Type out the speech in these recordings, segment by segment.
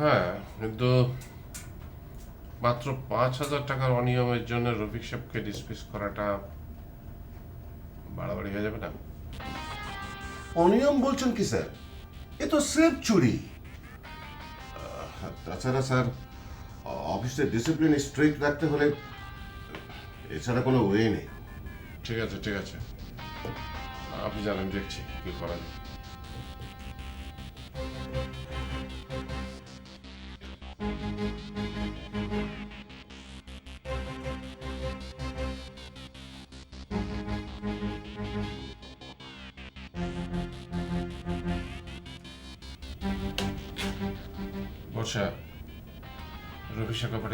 হ্যাঁ কিন্তু মাত্র পাঁচ হাজার টাকার অনিয়মের জন্য রফিক সাহেবকে ডিসমিস করাটা বাড়াবাড়ি হয়ে যাবে না? অনিয়ম বলছেন কি স্যার? এ তো স্রেফ চুরি। তাছাড়া স্যার অফিসের ডিসিপ্লিন স্ট্রিক্ট রাখতে হলে এছাড়া কোনো ওয়ে নেই। ঠিক আছে ঠিক আছে। আপনি জানেন দেখছি কি করা যায়।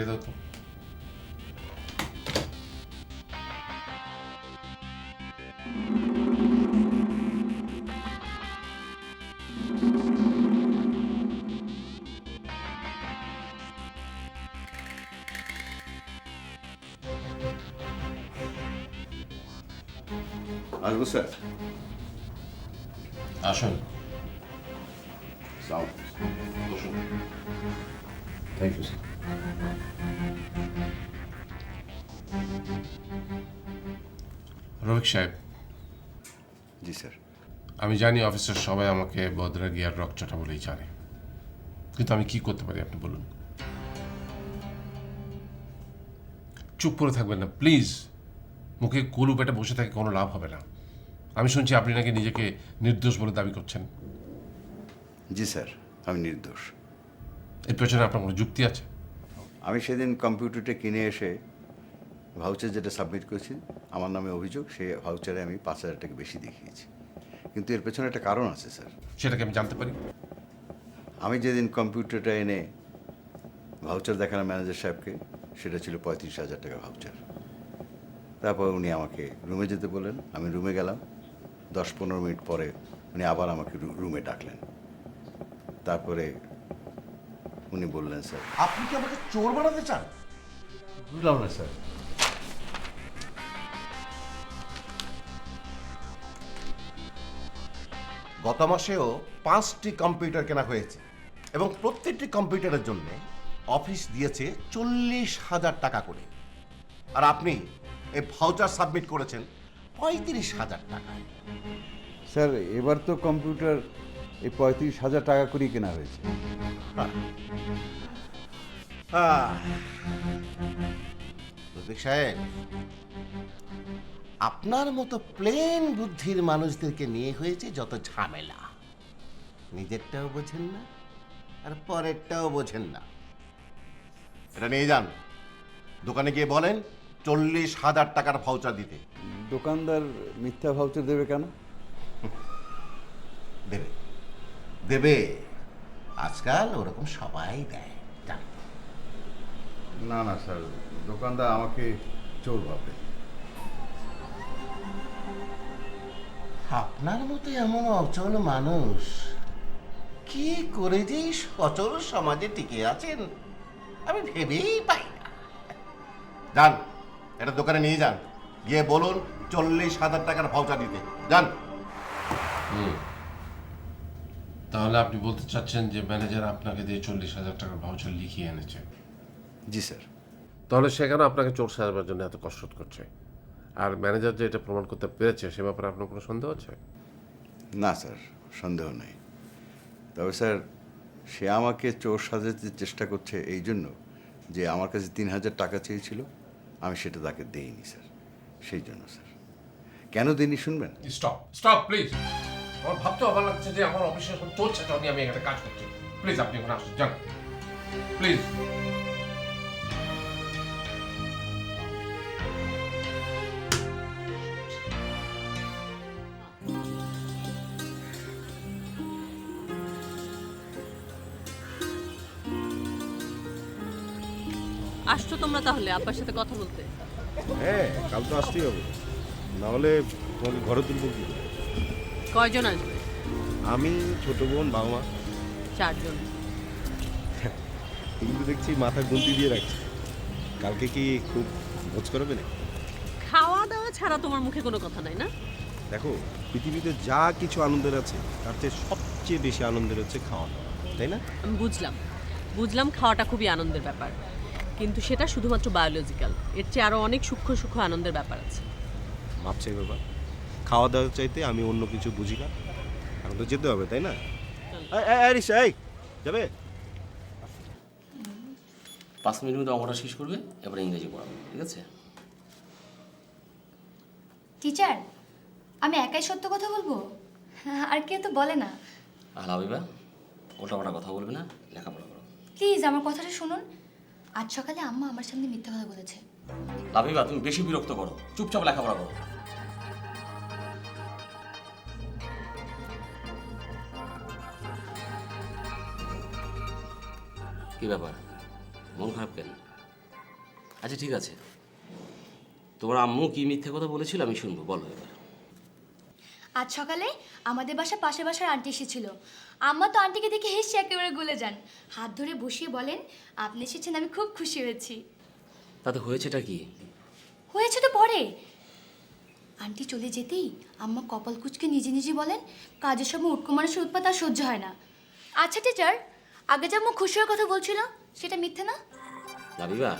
রবি সাহেবকে পাঠিয়ে দাও তো আসব স্যার আসুন রফিক সাহেব। জি স্যার। আমি জানি অফিসের সবাই আমাকে বদরা গিয়ার রকচটা বলেই জানে। কিন্তু আমি কি করতে পারি আপনি বলুন? চুপ করে থাকবেন না প্লিজ। মুখে কুলু পেটে বসে থাকে কোনো লাভ হবে না। আমি শুনছি আপনি নাকি নিজেকে নির্দোষ বলে দাবি করছেন। জি স্যার আমি নির্দোষ। এর পেছনে আপনার কোনো যুক্তি আছে? আমি সেদিন কম্পিউটারটা কিনে এসে ভাউচার যেটা সাবমিট করেছি আমার নামে অভিযোগ সেই ভাউচারে আমি পাঁচ হাজার টাকা বেশি দেখিয়েছি। কিন্তু এর পেছনে একটা কারণ আছে স্যার। সেটাকে আমি জানতে পারি। আমি যেদিন কম্পিউটারটা এনে ভাউচার দেখালাম ম্যানেজার সাহেবকে সেটা ছিল পঁয়ত্রিশ হাজার টাকা ভাউচার তারপর উনি আমাকে রুমে যেতে বললেন আমি রুমে গেলাম। দশ পনেরো মিনিট পরে উনি আবার আমাকে রুমে ডাকলেন। তারপরে উনি বললেন স্যার আপনি কি আমাকে চোর বানাতে চান? বুঝলাম না স্যার। গত মাসেও পাঁচটি কম্পিউটার কেনা হয়েছে এবং প্রত্যেকটি কম্পিউটারের জন্য অফিস দিয়েছে চল্লিশ হাজার টাকা করে। আর আপনি এই ভাউচার সাবমিট করেছেন পঁয়ত্রিশ হাজার টাকায় স্যার এবার তো কম্পিউটার এই পঁয়ত্রিশ হাজার টাকা করেই কেনা হয়েছে। সাহেব আপনার মতো প্লেন বুদ্ধির মানুষদেরকে নিয়ে হয়েছে যত ঝামেলা। নিজেরটাও বোঝেন না আর পরেরটাও বোঝেন না। এটা নিয়ে যান। দোকানে গিয়ে বলেন চল্লিশ হাজার টাকার ভাউচার দিতে। দোকানদার মিথ্যা ভাউচার দেবে কেন? দেবে। দেবে। আজকাল ওরকম সবাই দেয়। যান। না না স্যার দোকানদার আমাকে চোর ভাববে। আপনার মতো এমন অচল মানুষ। কি করে যে সচল সমাজে টিকে আছেন? আমি ভেবেই পাই না। যান এটা দোকানে নিয়ে যান। গিয়ে বলুন চল্লিশ হাজার টাকার ভাউচার দিতে। যান। তাহলে আপনি বলতে চাচ্ছেন যে ম্যানেজার আপনাকে দিয়ে চল্লিশ হাজার টাকার ভাউচার লিখিয়ে এনেছে। জি স্যার। তাহলে সেখানে আপনাকে চোর সাজাবার জন্য এত কষ্ট করছে। আর ম্যানেজার যে এটা প্রমাণ করতে পেরেছে সে ব্যাপারে আপনার কোনো সন্দেহ আছে? না স্যার সন্দেহ নেই। তবে স্যার সে আমাকে চোর সাজাতে চেষ্টা করছে এই জন্য যে আমার কাছে তিন হাজার টাকা চেয়েছিল আমি সেটা তাকে দেইনি স্যার। সেই জন্য স্যার। কেন দিইনি শুনবেন? স্টপ স্টপ প্লিজ আমার ভাবতে ভালো লাগছে যে আমার অফিসে এখন চলছে যখন আমি এখানে কাজ করছি। প্লিজ আপনি ওখানে আসুন যান। প্লিজ তোমরা তাহলে আব্বার সাথে কথা বলতে? হ্যাঁ কাল তো আসতেই হবে। নাহলে তোমাকে ঘরে তুলবো কি করে? কয়জন আসবে? আমি ছোট বোন বাবা মা। চারজন। কিন্তু দেখছি মাথা গুলতি দিয়ে রাখছি। কালকে কি খুব ভোজ করবে না খাওয়া দাওয়া ছাড়া তোমার মুখে কোনো কথা নাই না? দেখো পৃথিবীতে যা কিছু আনন্দের আছে তার চেয়ে সবচেয়ে বেশি আনন্দের হচ্ছে খাওয়া দাওয়া তাই না? আমি বুঝলাম। বুঝলাম খাওয়াটা খুবই আনন্দের ব্যাপার। কিন্তু সেটা শুধুমাত্র বায়োলজিক্যাল এর চেয়ে আরও অনেক সূক্ষ্ম সূক্ষ্ম আনন্দের ব্যাপার আছে। মাপ চাই বাবা খাওয়া দাওয়া চাইতে আমি অন্য কিছু বুঝি না। এখন তো যেতে হবে তাই না? এই, এই, এই, রিসা, যাবে? পাঁচ মিনিট মধ্যে অঙ্কটা শেষ করবে এবারে ইংরেজি পড়াবে ঠিক আছে? টিচার আমি একাই সত্য কথা বলব? আর কেউ তো বলে না। আর ওটা ওল্টাপাল্টা কথা বলবে না লেখাপড়া করো। প্লিজ আমার কথাটা শুনুন। আজ সকালে আম্মা আমার সামনে মিথ্যা কথা বলেছে। লাভিবা তুমি বেশি বিরক্ত করো। চুপচাপ লেখাপড়া করো। কি ব্যাপার? মন খারাপ কেন? আচ্ছা ঠিক আছে। তোমার আম্মু কি মিথ্যে কথা বলেছিল আমি শুনব। বলো এবার। আজ সকালে আমাদের বাসা পাশে বাসার আন্টি এসেছিল। আম্মা তো আন্টিকে দেখে হেসে একেবারে গলে যান। হাত ধরে বসিয়ে বলেন আপনি এসেছেন আমি খুব খুশি হয়েছি। তাতে হয়েছেটা কি? হয়েছে তো পরে। আন্টি চলে যেতেই আম্মা কপাল কুচকে নিজে নিজে বলেন কাজের সময় উটকো মানুষের উৎপাত আর সহ্য হয় না। আচ্ছা টিচার আগে যে আম্মা খুশি হওয়ার কথা বলছিল সেটা মিথ্যে না? লাভিবা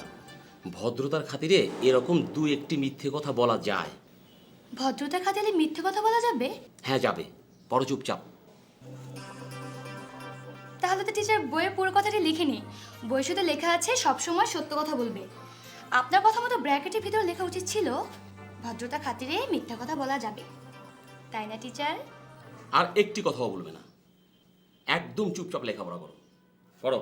ভদ্রতার খাতিরে এরকম দু একটি মিথ্যে কথা বলা যায়। ভদ্রতার খাতিরে মিথ্যে কথা বলা যাবে? হ্যাঁ যাবে। বড় চুপচাপ। তাহলে তো টিচার বইয়ের পুরো কথাটি লিখে লিখিনি। বই শুধু লেখা আছে সবসময় সত্য কথা বলবে। আপনার কথা মতো ব্র্যাকেটের ভিতর লেখা উচিত ছিল ভদ্রতা খাতিরে মিথ্যা কথা বলা যাবে। তাই না টিচার আর একটি কথাও বলবে না। একদম চুপচাপ লেখাপড়া করো। করো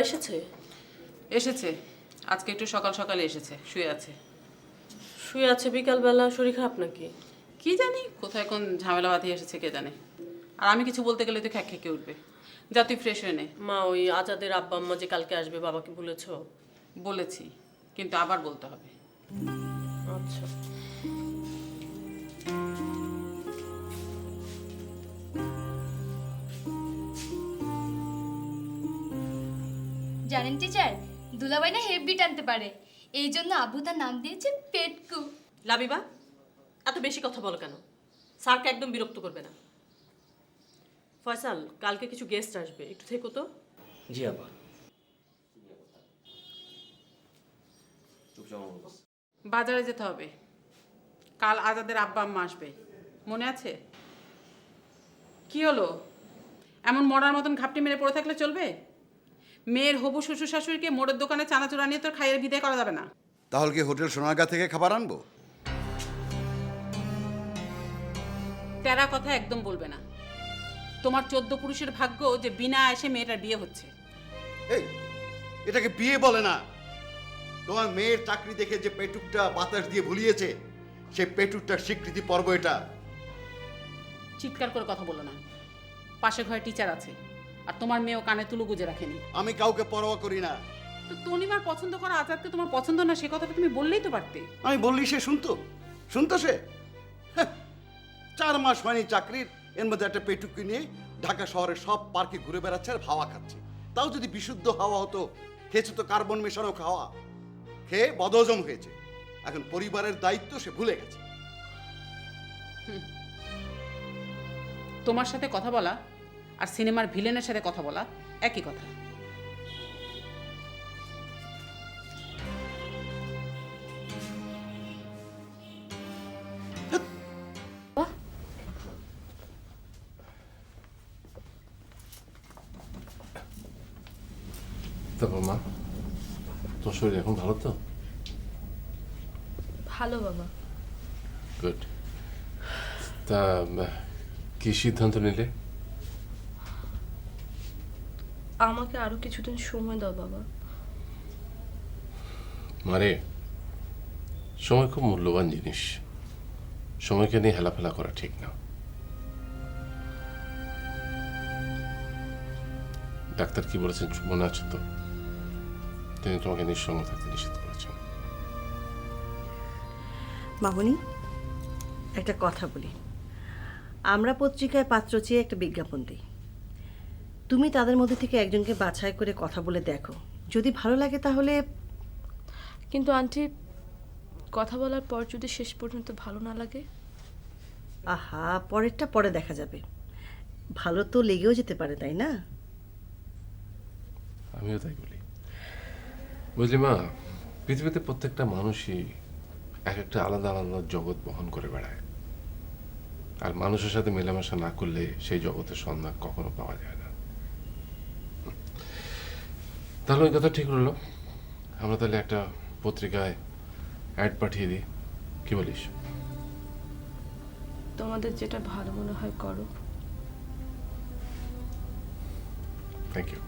এসেছে? এসেছে। আজকে একটু সকাল সকালে এসেছে শুয়ে আছে। শুয়ে আছে বিকালবেলা শরীর খারাপ নাকি? কি জানি কোথায় কোন ঝামেলা বাঁধিয়ে এসেছে কে জানে। আর আমি কিছু বলতে গেলে তো খ্যাক খেকে উঠবে। যা তুই ফ্রেশ হয়ে নে। মা ওই আজাদের আব্বা আম্মা যে কালকে আসবে বাবাকে বলেছ? বলেছি কিন্তু আবার বলতে হবে। আচ্ছা। জানেন টিচার? দুলাবাই না হেভি টানতে পারে। এই জন্য আব্বু তার নাম দিয়েছে পেটকু। লাবিবা এত বেশি কথা বলো কেন? স্যারকে একদম বিরক্ত করবে না। ফয়সাল কালকে কিছু গেস্ট আসবে। একটু থেকো তো। জি আপা। বাজারে যেতে হবে। কাল আজাদের আব্বা আম্মা আসবে। মনে আছে? কি হলো? এমন মরার মতন ঘাপটি মেরে পড়ে থাকলে চলবে? মেয়ের হবু শ্বশুর শাশুড়িকে মোড়ের দোকানে চানাচুরা নিয়ে তোর খাইয়ের বিদায় করা যাবে না। তাহলে কি হোটেল সোনারগাঁ থেকে খাবার আনব? তেরা কথা একদম বলবে না। তোমার চোদ্দ পুরুষের ভাগ্য যে বিনা এসে মেয়েটার বিয়ে হচ্ছে। এই এটাকে বিয়ে বলে না। তোমার মেয়ের চাকরি দেখে যে পেটুকটা বাতাস দিয়ে ভুলিয়েছে সেই পেটুকটার স্বীকৃতি পর্ব এটা। চিৎকার করে কথা বলো না। পাশে ঘরে টিচার আছে। আর তোমার মেয়েও কানে তুলো গুজে রাখেনি। আমি কাউকে পরোয়া করি না। তো তনিমার পছন্দ করা আজাদকে তোমার পছন্দ না সে কথাটা তুমি বললেই তো পারতে। আমি বললি সে শুনতো? শুনতো সে? হ্যাঁ, চার মাস হয়নি চাকরির এর মধ্যে একটা পেটুকি নিয়ে ঢাকা শহরের সব পার্কে ঘুরে বেড়াচ্ছে আর হাওয়া খাচ্ছে। তাও যদি বিশুদ্ধ হাওয়া হতো খেয়েছে তো কার্বন মেশানো খাওয়া। খেয়ে বদহজম হয়েছে। এখন পরিবারের দায়িত্ব সে ভুলে গেছে। তোমার সাথে কথা বলা আর সিনেমার ভিলেনের সাথে কথা বলা একই কথা। তারপর মা তোর শরীর এখন ভালো তো? ভালো বাবা। গুড তা কি সিদ্ধান্ত নিলে? আমাকে আরও কিছুদিন সময় দাও বাবা। মারে সময় খুব মূল্যবান জিনিস। সময়কে নিয়ে হেলাফেলা করা ঠিক না। ডাক্তার কি বলেছেন? মনে আছে তো। তিনি তোমাকে নিঃসঙ্গ থাকতে নিষেধ করেছেন। মামনি একটা কথা বলি। আমরা পত্রিকায় পাত্র চেয়ে একটা বিজ্ঞাপন দিই। তুমি তাদের মধ্যে থেকে একজনকে বাছাই করে কথা বলে দেখো। যদি ভালো লাগে তাহলে কিন্তু আন্টি কথা বলার পর যদি শেষ পর্যন্ত ভালো না লাগে? আহা পরেরটা পরে দেখা যাবে। ভালো তো লেগেও যেতে পারে তাই না? আমিও তাই বলি। বুঝলি মা পৃথিবীতে প্রত্যেকটা মানুষই এক একটা আলাদা আলাদা জগৎ বহন করে বেড়ায়। আর মানুষের সাথে মেলামেশা না করলে সেই জগতের সন্ধান কখনো পাওয়া যায় না হুম। তাহলে ওই কথা ঠিক রইল আমরা তাহলে একটা পত্রিকায় অ্যাড পাঠিয়ে দিই। কি বলিস? তোমাদের যেটা ভালো মনে হয় করো। থ্যাংক ইউ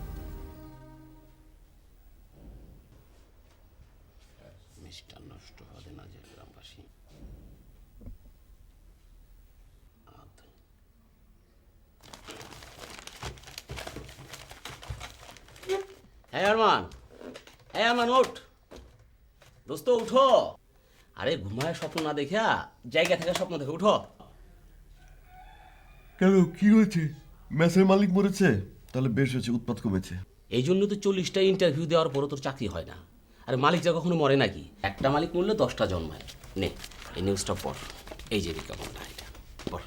হ্যাঁ আরমান হ্যাঁ আরমান ওঠ দোস্ত উঠো। আরে ঘুমায় স্বপ্ন না দেখা জায়গা থেকে স্বপ্ন দেখে উঠো। কেন কি হয়েছে? ম্যাচের মালিক মরেছে? তাহলে বেশ হয়েছে উৎপাত কমেছে। এই জন্য তো চল্লিশটা ইন্টারভিউ দেওয়ার পরও তোর চাকরি হয় না। আর মালিকটা কখনো মরে নাকি? একটা মালিক মরলে দশটা জন্মায়। নে এই নিউজটা পড়। এই যে বিজ্ঞাপনটা এটা পড়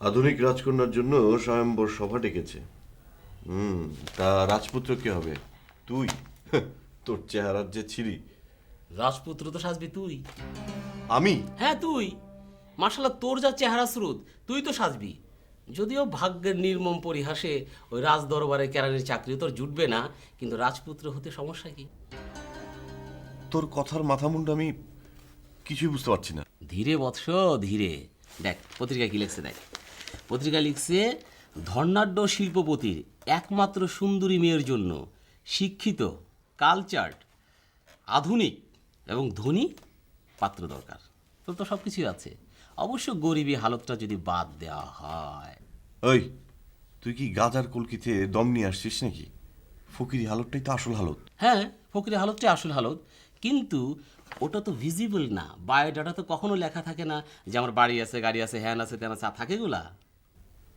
আধুনিক রাজকন্যার জন্য স্বয়ম্বর সভা ডেকেছে। হুম তা রাজপুত্র কে হবে? তুই? তোর চেহারার যে ছিরি। রাজপুত্র তো সাজবি তুই। আমি? হ্যাঁ তুই। মার্শাল্লাহ তোর যা চেহারা স্রোত তুই তো সাজবি। যদিও ভাগ্যের নির্মম পরিহাসে ওই রাজ দরবারে কেরানির চাকরি তোর জুটবে না কিন্তু রাজপুত্র হতে সমস্যা কি? তোর কথার মাথা মুন্ড আমি কিছুই বুঝতে পারছি না। ধীরে বৎস ধীরে। দেখ পত্রিকা কি লিখছে দেখ। পত্রিকা লিখছে ধর্নাঢ্য শিল্পপতির একমাত্র সুন্দরী মেয়ের জন্য শিক্ষিত কালচার্ড আধুনিক এবং ধনী পাত্র দরকার। তোর তো সব কিছুই আছে। অবশ্য গরিবী হালতটা যদি বাদ দেওয়া হয়। ওই তুই কি গাজার কলকিতে দম নিয়ে আসছিস নাকি? ফকিরি হালতটাই তো আসল হালত। হ্যাঁ ফকিরি হালতটাই আসল হালত। কিন্তু ওটা তো ভিজিবল না। বায়োডাটা তো কখনো লেখা থাকে না যে আমার বাড়ি আছে গাড়ি আছে হ্যান আছে তেন আছে থাকে গুলা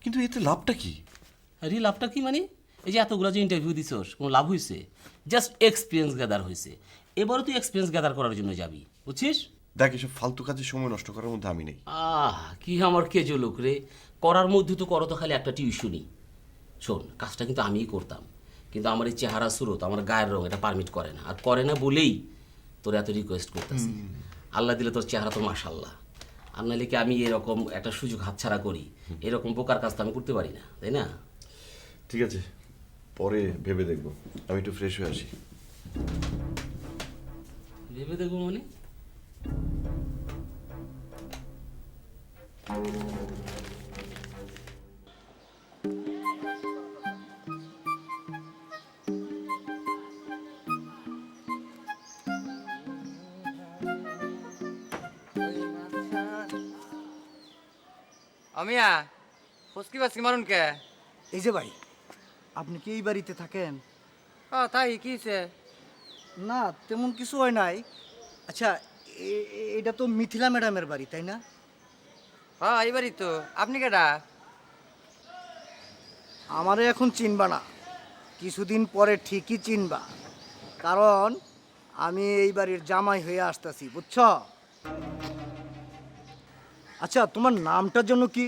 কিন্তু এতে লাভটা কি? আরে লাভটা কি মানে? এই যে এতগুলো যে ইন্টারভিউ দিছস কোনো লাভ হয়েছে জাস্ট এক্সপিরিয়েন্স গ্যাদার হয়েছে এবারও তুই এক্সপিরিয়েন্স গ্যাদার করার জন্য যাবি বুঝছিস? দেখ এসব ফালতু কাজে সময় নষ্ট করার মধ্যে আমি নেই। আহ কি আমার কেজো লোক রে। করার মধ্যে তো করো তো খালি একটা টিউশনই শোন কাজটা কিন্তু আমিই করতাম। কিন্তু আমার এই চেহারা স্রোত আমার গায়ের রং এটা পারমিট করে না। আর করে না বলেই তোর এত রিকোয়েস্ট করতেছি। আল্লাহ দিলে তোর চেহারা তো মাশাল্লাহ আর নাহলে কি আমি এরকম একটা সুযোগ হাতছাড়া করি এরকম বোকার কাজ তো আমি করতে পারি না তাই না? ঠিক আছে পরে ভেবে দেখব আমি একটু ফ্রেশ হয়ে আসি। ভেবে দেখব মানে? আমিয়া ফসকি বাসকি মারুন কে? এই যে ভাই আপনি কি এই বাড়িতে থাকেন? ও তাই কি হইছে? না তেমন কিছু হয় নাই। আচ্ছা এ- এ- এটা তো মিথিলা ম্যাডামের বাড়ি তাই না? হ্যাঁ এইবারই তো। আপনি কেডা? আমারে এখন চিনবা না। কিছুদিন পরে ঠিকই চিনবা। কারণ আমি এই বাড়ির জামাই হয়ে আসতেছি বুঝছ? আচ্ছা তোমার নামটার জন্য কি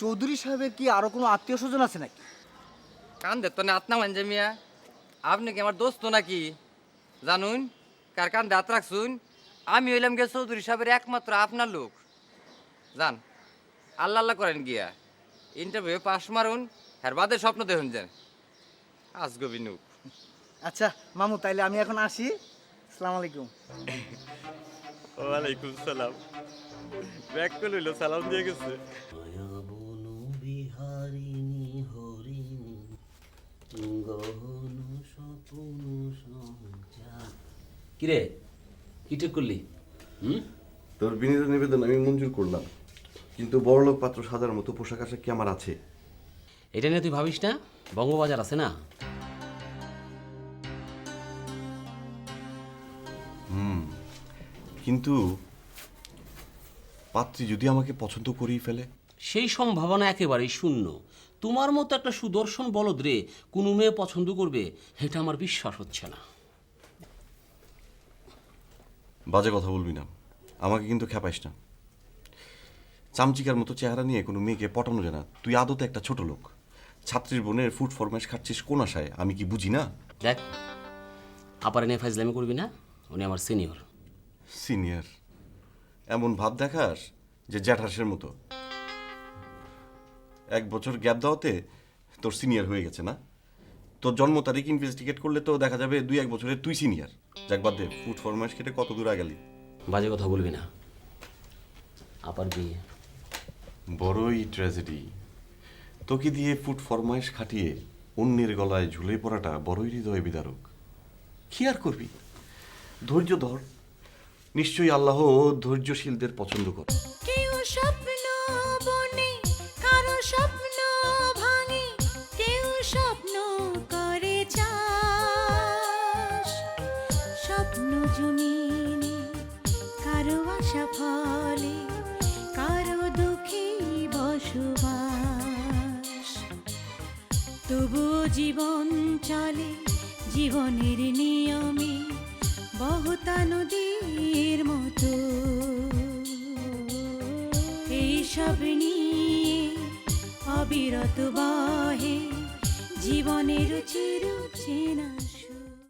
চৌধুরী সাহেবের কি আরও কোনো আত্মীয় স্বজন আছে নাকি? কান দে তো না আত্মা মানজে মিয়া। আপনি কি আমার দোস্ত নাকি? জানুন কার কান দাঁত রাখছুন? আমি হইলাম গে চৌধুরী সাহেবের একমাত্র আপনার লোক। যান আল্লাহ আল্লাহ করেন গিয়া। ইন্টারভিউ পাস মারুন হ্যার বাদে স্বপ্ন দেখুন যেন। আজগো বিনুক আচ্ছা মামু তাইলে আমি এখন আসি। আসসালামু আলাইকুম। ওয়ালাইকুম সালাম। ব্যাক করে লইলো সালাম দিয়ে গেছে। বিহারিণী হরিণী গহন স্বপ্ন সঞ্চার কিরে কি ঠিক করলি? হুম? তোর বিনীত নিবেদন আমি মঞ্জুর করলাম। কিন্তু বড়লোক পাত্র সাজার মতো পোশাক আশাক কি আমার আছে? এটা নিয়ে তুই ভাবিস না? বঙ্গবাজার আছে না? হুম কিন্তু পাত্রী যদি আমাকে পছন্দ করেই ফেলে? সেই সম্ভাবনা একেবারেই শূন্য। তোমার মতো একটা সুদর্শন বলদ রে কোনো মেয়ে পছন্দ করবে এটা আমার বিশ্বাস হচ্ছে না। বাজে কথা বলবি না। আমাকে কিন্তু খেপাইস না। চামচিকার মতো চেহারা নিয়ে কোনো মেয়েকে পটানো যায় না। তুই আদতে একটা ছোট লোক। ছাত্রীর বোনের ফুড ফরমাইশ খাচ্ছিস কোন আশায়? আমি কি বুঝি না? দেখ আপার এনে ফাইজলামি করবি না উনি আমার সিনিয়র সিনিয়র এমন ভাব দেখাস যে জ্যাঠাসের মতো। এক বছর গ্যাপ দেওয়াতে তোর সিনিয়র হয়ে গেছে না? তোর জন্ম তারিখ ইনভেস্টিগেট করলে তো দেখা যাবে দুই এক বছরের তুই সিনিয়র। যাক বাদ দে ফুড ফরমাইশ খেটে কত দূর আগালি। বাজে কথা বলবি না। আপার বিয়ে। বড়ই ট্র্যাজেডি তোকে দিয়ে ফুড ফরমাইশ খাটিয়ে অন্যের গলায় ঝুলে পড়াটা বড়ই হৃদয় বিদারক। কি আর করবি? ধৈর্য ধর। নিশ্চয়ই আল্লাহ ধৈর্যশীলদের পছন্দ করে